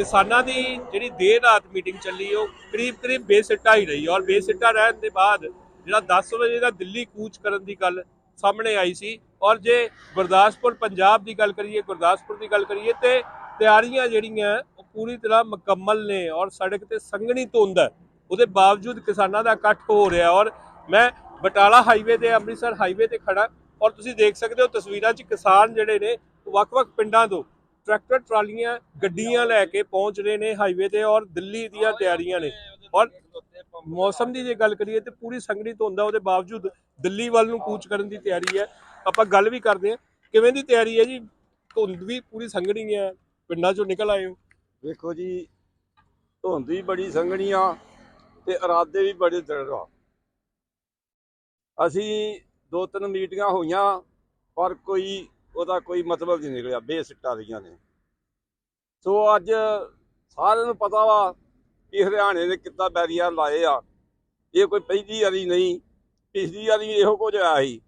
ਕਿਸਾਨਾਂ ਦੀ ਜਿਹੜੀ ਦੇਰ ਰਾਤ ਮੀਟਿੰਗ ਚੱਲੀ, ਉਹ ਕਰੀਬ ਕਰੀਬ ਬੇਸਿੱਟਾ ਹੀ ਰਹੀ। ਔਰ ਬੇਸਿੱਟਾ ਰਹਿਣ ਦੇ ਬਾਅਦ ਜਿਹੜਾ 10 ਵਜੇ ਦਾ ਦਿੱਲੀ ਕੂਚ ਕਰਨ ਦੀ ਗੱਲ ਸਾਹਮਣੇ ਆਈ ਸੀ, ਔਰ ਜੇ ਗੁਰਦਾਸਪੁਰ, ਪੰਜਾਬ ਦੀ ਗੱਲ ਕਰੀਏ, ਗੁਰਦਾਸਪੁਰ ਦੀ ਗੱਲ ਕਰੀਏ, ਤੇ ਤਿਆਰੀਆਂ ਜਿਹੜੀਆਂ, ਉਹ ਪੂਰੀ ਤਰ੍ਹਾਂ ਮੁਕੰਮਲ ਨੇ, ਔਰ ਸੜਕ ਤੇ ਸੰਘਣੀ ਧੁੰਦ ਹੈ। ਉਹਦੇ ਬਾਵਜੂਦ ਕਿਸਾਨਾਂ ਦਾ ਇਕੱਠ ਹੋ ਰਿਹਾ, ਔਰ ਮੈਂ ਬਟਾਲਾ ਹਾਈਵੇ ਤੇ, ਅੰਮ੍ਰਿਤਸਰ ਹਾਈਵੇ ਤੇ ਖੜਾ ਔਰ ਤੁਸੀਂ ਦੇਖ ਸਕਦੇ ਹੋ ਤਸਵੀਰਾਂ 'ਚ ਕਿਸਾਨ ਜਿਹੜੇ ਨੇ ਵੱਖ-ਵੱਖ ਪਿੰਡਾਂ ਤੋਂ ਟਰੈਕਟਰ ਟਰਾਲੀਆਂ ਗੱਡੀਆਂ ਲੈ ਕੇ ਪਹੁੰਚ ਰਹੇ ਨੇ ਹਾਈਵੇ ਤੇ ਔਰ ਦਿੱਲੀ ਦੀਆਂ ਤਿਆਰੀਆਂ ਨੇ। ਔਰ ਮੌਸਮ ਦੀ ਜੇ ਗੱਲ ਕਰੀਏ ਤੇ ਪੂਰੀ ਸੰਘਣੀ ਧੁੰਦ ਉਹਦੇ ਬਾਵਜੂਦ ਦਿੱਲੀ ਵੱਲ ਨੂੰ ਕੂਚ ਕਰਨ ਦੀ ਤਿਆਰੀ ਹੈ। ਆਪਾਂ ਗੱਲ ਵੀ ਕਰਦੇ ਹਾਂ ਕਿਵੇਂ ਦੀ ਤਿਆਰੀ ਹੈ ਜੀ? ਧੁੰਦ ਵੀ ਪੂਰੀ ਸੰਘਣੀ ਹੈ। ਪਿੰਡਾਂ ਚੋਂ ਨਿਕਲ ਆਏ ਹੋ। ਵੇਖੋ ਜੀ ਧੁੰਦ ਵੀ ਬੜੀ ਸੰਘਣੀ ਆ ਤੇ ਇਰਾਦੇ ਵੀ ਬੜੇ ਦ੍ਰਿੜ ਆ। ਅਸੀਂ ਦੋ ਤਿੰਨ ਮੀਟਿੰਗਾਂ ਹੋਈਆਂ ਪਰ ਕੋਈ ਉਹਦਾ ਕੋਈ ਮਤਲਬ ਨਹੀਂ ਨਿਕਲਿਆ ਬੇਸਿੱਟਾ ਰਹੀਆਂ ਨੇ। ਸੋ ਅੱਜ ਸਾਰਿਆਂ ਨੂੰ ਪਤਾ ਵਾ ਕਿ ਹਰਿਆਣੇ ਨੇ ਕਿੱਦਾਂ ਬੈਰੀਅਰ ਲਾਏ ਆ। ਇਹ ਕੋਈ ਪਹਿਲੀ ਵਾਰੀ ਨਹੀਂ ਪਿਛਲੀ ਵਾਰੀ ਇਹੋ ਕੁਝ ਆਇਆ ਸੀ।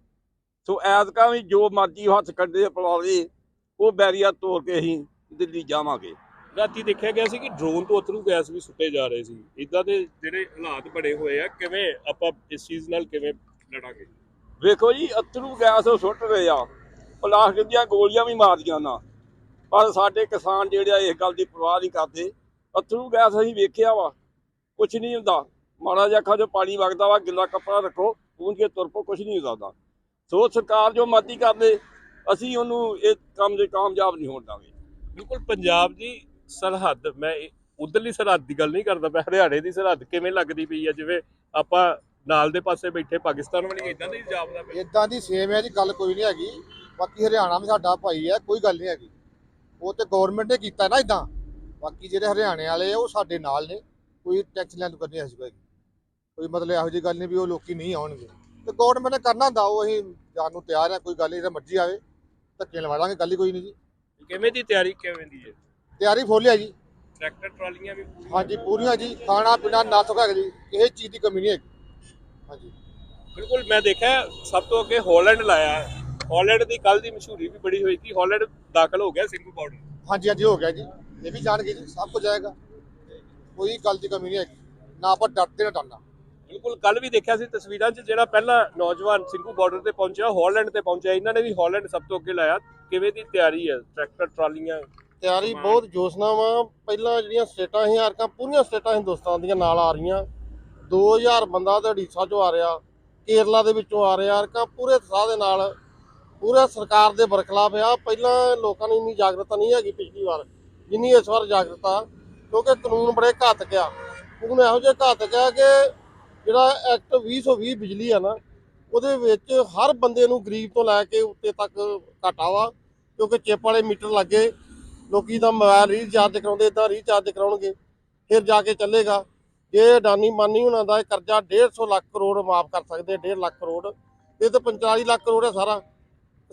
ਸੋ ਐਤਕਾਂ ਵੀ ਜੋ ਮਰਜ਼ੀ ਹੱਥ ਕੱਢੇ ਪਲਾ ਲਏ ਉਹ ਬੈਰੀਅਰ ਤੋੜ ਕੇ ਅਸੀਂ ਦਿੱਲੀ ਜਾਵਾਂਗੇ। ਰਾਤੀ ਦੇਖਿਆ ਗਿਆ ਸੀ ਕਿ ਡਰੋਨ ਤੋਂ ਅਥਰੂ ਗੈਸ ਵੀ ਸੁੱਟੇ ਜਾ ਰਹੇ ਸੀ। ਇਦਾਂ ਦੇ ਜਿਹੜੇ ਹਾਲਾਤ ਬਣੇ ਹੋਏ ਆ ਕਿਵੇਂ ਆਪਾਂ ਇਸ ਚੀਜ਼ ਨਾਲ ਕਿਵੇਂ ਲੜਾਂਗੇ? ਵੇਖੋ ਜੀ ਅਥਰੂ ਗੈਸ ਉਹ ਸੁੱਟ ਰਹੇ ਆ। ਪਲਾਸਟਿਕ ਦੀਆਂ ਗੋਲੀਆਂ ਵੀ ਮਾਰਦੀਆਂ ਨਾ। ਪਰ ਸਾਡੇ ਕਿਸਾਨ ਜਿਹੜੇ ਆ ਇਸ ਗੱਲ ਦੀ ਪਰਵਾਹ ਨਹੀਂ ਕਰਦੇ। ਅਥਰੂ ਗੈਸ ਅਸੀਂ ਵੇਖਿਆ ਵਾ ਕੁਝ ਨਹੀਂ ਹੁੰਦਾ। ਮਾੜਾ ਜਿਹਾ ਅੱਖਾਂ 'ਚੋਂ ਪਾਣੀ ਵਗਦਾ ਵਾ ਗਿੱਲਾ ਕੱਪੜਾ ਰੱਖੋ ਪੂੰਝ ਕੇ ਤੁਰ ਪੋ ਕੁਝ ਨਹੀਂ ਹੁੰਦਾ ਸੋ ਸਰਕਾਰ ਜੋ ਮਰਜ਼ੀ ਕਰ ਲੇ ਅਸੀਂ ਉਹਨੂੰ ਇਹ ਕੰਮ ਦੇ ਕਾਮਯਾਬ ਨਹੀਂ ਹੋਣ ਦਾਂਗੇ ਬਿਲਕੁਲ ਪੰਜਾਬ ਦੀ ਸਰਹੱਦ ਮੈਂ ਉੱਧਰਲੀ ਸਰਹੱਦ ਦੀ ਗੱਲ ਨਹੀਂ ਕਰਦਾ ਮੈਂ ਹਰਿਆਣੇ ਦੀ ਸਰਹੱਦ ਕਿਵੇਂ ਲੱਗਦੀ ਪਈ ਆ ਜਿਵੇਂ ਆਪਾਂ ਨਾਲ ਦੇ ਪਾਸੇ ਬੈਠੇ ਪਾਕਿਸਤਾਨ ਵਾਲੀ ਇਦਾਂ ਦਾ ਹੀ ਜਾਪਦਾ ਪਿਆ। ਇਦਾਂ ਦੀ ਸੇਮ ਹੈ ਜੀ ਗੱਲ ਕੋਈ ਨਹੀਂ ਹੈਗੀ। ਬਾਕੀ ਹਰਿਆਣਾ ਵੀ ਸਾਡਾ ਭਾਈ ਹੈ ਕੋਈ ਗੱਲ ਨਹੀਂ ਹੈਗੀ। ਉਹ ਤੇ ਗਵਰਨਮੈਂਟ ਨੇ ਕੀਤਾ ਨਾ ਇਦਾਂ ਬਾਕੀ ਜਿਹੜੇ ਹਰਿਆਣੇ ਵਾਲੇ ਆ ਉਹ ਸਾਡੇ ਨਾਲ ਨੇ। ਕੋਈ ਟੈਕਸ ਲੈਣ ਤੋਂ ਕਰਨੀ ਐਸੀ ਕੋਈ ਕੋਈ ਮਤਲਬ ਇਹੋ ਜਿਹੀ ਗੱਲ ਨਹੀਂ ਵੀ ਉਹ ਲੋਕੀ ਨਹੀਂ ਆਉਣਗੇ। ਤੇ ਗਵਰਨਮੈਂਟ ਨੇ ਕਰਨਾ ਹੁੰਦਾ ਉਹ ਅਸੀਂ ਜਾਣ ਨੂੰ ਤਿਆਰ ਹੈ ਕੋਈ ਗੱਲ ਜੇ ਮਰਜ਼ੀ ਆਵੇ। ਧੱਕੇ ਲਵਾ ਦਾਂਗੇ ਗੱਲ ਹੀ ਕੋਈ ਨਹੀਂ ਜੀ। ਕਿਵੇਂ ਦੀ ਤਿਆਰੀ ਕਿਵੇਂ ਦੀ ਹੈ? ਤਿਆਰੀ ਫੁੱਲ ਹੈ ਜੀ। ਟਰੈਕਟਰ ਟਰਾਲੀਆਂ ਵੀ ਹਾਂਜੀ ਪੂਰੀਆਂ ਜੀ। ਖਾਣਾ ਪੀਣਾ ਨਾ ਸੁਕਾ ਜੀ। ਕਿਸੇ ਚੀਜ਼ ਦੀ ਕਮੀ ਨਹੀਂ ਹੈਗੀ। ਹਾਂਜੀ। ਬਿਲਕੁਲ ਮੈਂ ਦੇਖਿਆ ਸਭ ਤੋਂ ਅੱਗੇ ਹਾਲੈਂਡ ਲਾਇਆ ਹੈ। ਹਾਲੈਂਡ ਦੀ ਕੱਲ ਦੀ ਮਸ਼ਹੂਰੀ ਵੀ ਬੜੀ ਹੋਈ ਸੀ। ਹਾਲੈਂਡ ਦਾਖਲ ਹੋ ਗਿਆ ਸਿੰਘੂ ਬਾਰਡਰ ਹਾਂਜੀ ਹਾਂਜੀ ਹੋ ਗਿਆ ਜੀ। ਇਹ ਵੀ ਜਾਣਗੇ ਜੀ ਸਭ ਕੁਝ ਜਾਏਗਾ ਕੋਈ ਗੱਲ ਦੀ ਕਮੀ ਨਹੀਂ ਹੈਗੀ। ਨਾ ਆਪਾਂ ਡਰਦੇ ਨਾ ਡਰਨਾ। ਬਿਲਕੁਲ ਕੱਲ ਵੀ ਦੇਖਿਆ ਸੀ ਤਸਵੀਰਾਂ 'ਚ ਜਿਹੜਾ ਪਹਿਲਾ ਨੌਜਵਾਨ ਸਿੰਘੂ ਬਾਰਡਰ ਤੇ ਪਹੁੰਚਿਆ ਹਾਲੈਂਡ ਤੇ ਪਹੁੰਚਿਆ। ਇਹਨਾਂ ਨੇ ਵੀ ਹਾਲੈਂਡ ਸਭ ਤੋਂ ਅੱਗੇ ਲਾਇਆ। ਕਿਵੇਂ ਦੀ ਤਿਆਰੀ ਹੈ? ਟਰੈਕਟਰ ਟਰਾਲੀਆਂ? ਤਿਆਰੀ ਬਹੁਤ ਜੋਸ਼ਨਾ ਵਾ। ਪਹਿਲਾਂ ਜਿਹੜੀਆਂ ਸਟੇਟਾਂ ਸੀ ਹਰਕਾਂ ਪੂਰੀਆਂ ਸਟੇਟਾਂ ਹਿੰਦੁਸਤਾਨ ਦੀਆਂ ਨਾਲ ਆ ਰਹੀਆਂ। 2000 ਬੰਦਾ ਤੇ ਓਡੀਸ਼ਾ ਚੋਂ ਆ ਰਿਹਾ। ਕੇਰਲਾ ਦੇ ਵਿੱਚੋਂ ਆ ਰਿਹਾ। ਹਰਕਾਂ ਪੂਰੇ ਸਾਹ ਦੇ ਨਾਲ ਪੂਰਾ ਸਰਕਾਰ ਦੇ ਬਰਖਲਾਫ ਆ। ਪਹਿਲਾਂ ਲੋਕਾਂ ਨੂੰ ਇੰਨੀ ਜਾਗਰੂਕਤਾ ਨਹੀਂ ਹੈਗੀ ਪਿਛਲੀ ਵਾਰ, ਜਿੰਨੀ ਇਸ ਵਾਰ ਜਾਗਰਤਾ, ਕਿਉਂਕਿ ਕਾਨੂੰਨ ਬੜੇ ਘਾਤਕ ਆ। ਕਾਨੂੰਨ ਇਹੋ ਜਿਹੇ ਘਾਤਕ ਆ ਕਿ ਜਿਹੜਾ ਐਕਟ 2020 ਬਿਜਲੀ ਆ ਨਾ, ਉਹਦੇ ਵਿੱਚ ਹਰ ਬੰਦੇ ਨੂੰ ਗਰੀਬ ਤੋਂ ਲੈ ਕੇ ਉੱਤੇ ਤੱਕ ਘਾਟਾ ਵਾ, ਕਿਉਂਕਿ ਚਿੱਪ ਵਾਲੇ ਮੀਟਰ ਲੱਗੇ, ਲੋਕੀ ਤਾਂ ਮੋਬਾਈਲ ਰੀਚਾਰਜ ਕਰਾਉਂਦੇ ਇਦਾਂ ਰੀਚਾਰਜ ਕਰਾਉਣਗੇ, ਫਿਰ ਜਾ ਕੇ ਚੱਲੇਗਾ। ਜੇ ਅਡਾਨੀ ਮਾਨੀ ਉਹਨਾਂ ਦਾ ਇਹ ਕਰਜ਼ਾ 150 ਲੱਖ ਕਰੋੜ ਮਾਫ ਕਰ ਸਕਦੇ 1.5 ਲੱਖ ਕਰੋੜ। ਇਹ ਤਾਂ 45 ਲੱਖ ਕਰੋੜ ਹੈ ਸਾਰਾ।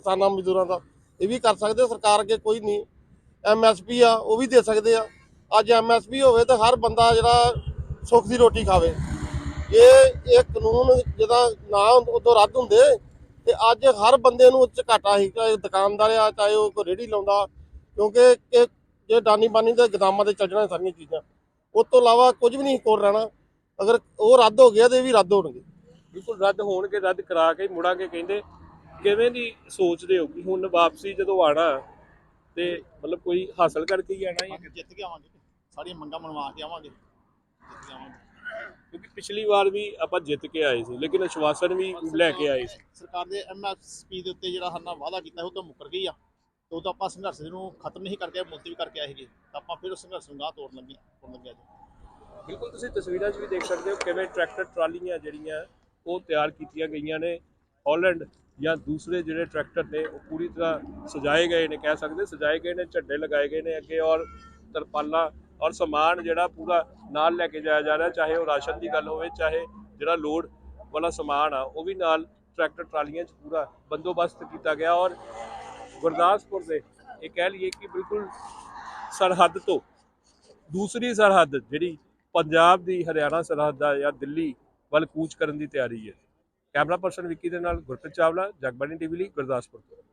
ਕਿਸਾਨਾਂ ਮਜ਼ਦੂਰਾਂ ਦਾ, ਇਹ ਵੀ ਕਰ ਸਕਦੇ ਸਰਕਾਰ ਅੱਗੇ ਕੋਈ ਨਹੀਂ। ਐਮਐਸਪੀ ਆ, ਉਹ ਵੀ ਦੇ ਸਕਦੇ ਆ। ਅੱਜ ਐਮਐਸਪੀ ਹੋਵੇ ਤਾਂ ਹਰ ਬੰਦਾ ਜਿਹੜਾ ਸੁੱਖ ਦੀ ਰੋਟੀ ਖਾਵੇ। ਇਹ ਇਹ ਕਾਨੂੰਨ ਜਿਹਦਾ ਨਾ ਉਦੋਂ ਰੱਦ ਹੁੰਦੇ, ਤੇ ਅੱਜ ਹਰ ਬੰਦੇ ਨੂੰ ਉੱਚ ਘਾਟਾ ਸੀ ਚਾਹੇ ਦੁਕਾਨਦਾਰ ਆ, ਚਾਹੇ ਉਹ ਕੋਈ ਰੇਹੜੀ ਲਾਉਂਦਾ, ਕਿਉਂਕਿ ਕਿ ਜੇ ਦਾਨੀ ਬਾਨੀ ਦੇ ਗਦਾਮਾਂ ਤੇ ਚੱਲਣਾ ਸਾਰੀਆਂ ਚੀਜ਼ਾਂ। ਉਸ ਤੋਂ ਇਲਾਵਾ ਕੁਝ ਵੀ ਨਹੀਂ ਕੋਲ ਰਹਿਣਾ। ਅਗਰ ਉਹ ਰੱਦ ਹੋ ਗਿਆ ਤੇ ਇਹ ਵੀ ਰੱਦ ਹੋਣਗੇ। ਬਿਲਕੁਲ, ਰੱਦ ਹੋਣਗੇ, ਰੱਦ ਕਰਾ ਕੇ ਮੁੜਾਂਗੇ, ਕਹਿੰਦੇ ਕਿਵੇਂ ਦੀ ਸੋਚਦੇ ਹੋ ਕਿ ਹੁਣ ਵਾਪਸੀ ਜਦੋਂ ਆਣਾ ਤੇ ਮਤਲਬ ਕੋਈ ਹਾਸਲ ਕਰਕੇ ਹੀ ਆਣਾ ਅਸੀਂ ਜਿੱਤ ਕੇ ਆਵਾਂਗੇ। ਸਾਰੀਆਂ ਮੰਗਾਂ ਮਨਵਾ ਕੇ ਆਵਾਂਗੇ। ਜਿੱਤ ਕੇ ਆਵਾਂਗੇ। ਕਿਉਂਕਿ ਪਿਛਲੀ ਵਾਰ ਵੀ ਆਪਾਂ ਜਿੱਤ ਕੇ ਆਏ ਸੀ ਲੇਕਿਨ ਆਸ਼ਵਾਸਨ ਵੀ ਲੈ ਕੇ ਆਏ ਸੀ। ਸਰਕਾਰ ਦੇ ਐਮਐਸਪੀ ਦੇ ਉੱਤੇ ਜਿਹੜਾ ਹਰਨਾ ਵਾਅਦਾ ਕੀਤਾ ਉਹ ਤਾਂ ਮੁੱਕਰ ਗਈ ਆ। ਤੇ ਉਹ ਤਾਂ ਆਪਾਂ ਸੰਘਰਸ਼ ਨੂੰ ਖਤਮ ਨਹੀਂ ਕਰਕੇ ਮੁਲਤਵੀ ਕਰਕੇ ਆਏ ਸੀਗੇ। ਤਾਂ ਆਪਾਂ ਫਿਰ ਉਸ ਸੰਘਰਸ਼ ਨੂੰ ਗਾਹ ਤੋੜਨ ਲੱਗੇ ਤੋੜਨ ਲੱਗੇ ਅੱਜ ਬਿਲਕੁਲ ਤੁਸੀਂ ਤਸਵੀਰਾਂ 'ਚ ਵੀ ਦੇਖ ਸਕਦੇ ਹੋ ਕਿਵੇਂ ਟਰੈਕਟਰ ਟਰਾਲੀਆਂ ਜਿਹੜੀਆਂ ਉਹ ਤਿਆਰ ਕੀਤੀਆਂ ਗਈਆਂ ਨੇ। ਹਾਲੈਂਡ ਜਾਂ ਦੂਸਰੇ ਜਿਹੜੇ ਟਰੈਕਟਰ ਨੇ, ਉਹ ਪੂਰੀ ਤਰ੍ਹਾਂ ਸਜਾਏ ਗਏ ਨੇ, ਕਹਿ ਸਕਦੇ, ਸਜਾਏ ਗਏ ਨੇ, ਝੰਡੇ ਲਗਾਏ ਗਏ ਨੇ ਅੱਗੇ ਔਰ ਤਰਪਾਲਾਂ ਔਰ ਸਮਾਨ ਜਿਹੜਾ ਪੂਰਾ ਨਾਲ ਲੈ ਕੇ ਜਾਇਆ ਜਾ ਰਿਹਾ, ਚਾਹੇ ਉਹ ਰਾਸ਼ਨ ਦੀ ਗੱਲ ਹੋਵੇ, ਚਾਹੇ ਜਿਹੜਾ ਲੋਡ ਵਾਲਾ ਸਮਾਨ ਆ, ਉਹ ਵੀ ਨਾਲ ਟਰੈਕਟਰ ਟਰਾਲੀਆਂ 'ਚ ਪੂਰਾ ਬੰਦੋਬਸਤ ਕੀਤਾ ਗਿਆ ਔਰ ਗੁਰਦਾਸਪੁਰ ਦੇ ਇਹ ਕਹਿ ਲਈਏ ਕਿ ਬਿਲਕੁਲ ਸਰਹੱਦ ਤੋਂ ਦੂਸਰੀ ਸਰਹੱਦ ਜਿਹੜੀ ਪੰਜਾਬ ਦੀ ਹਰਿਆਣਾ ਸਰਹੱਦ ਆ ਜਾਂ ਦਿੱਲੀ ਵੱਲ ਕੂਚ ਕਰਨ ਦੀ ਤਿਆਰੀ ਹੈ। ਕੈਮਰਾ ਪਰਸਨ ਵਿੱਕੀ ਦੇ ਨਾਲ ਗੁਰਪ੍ਰੀਤ ਚਾਵਲਾ ਜਗਬਾਣੀ ਟੀਵੀ ਲਈ ਗੁਰਦਾਸਪੁਰ ਤੋਂ।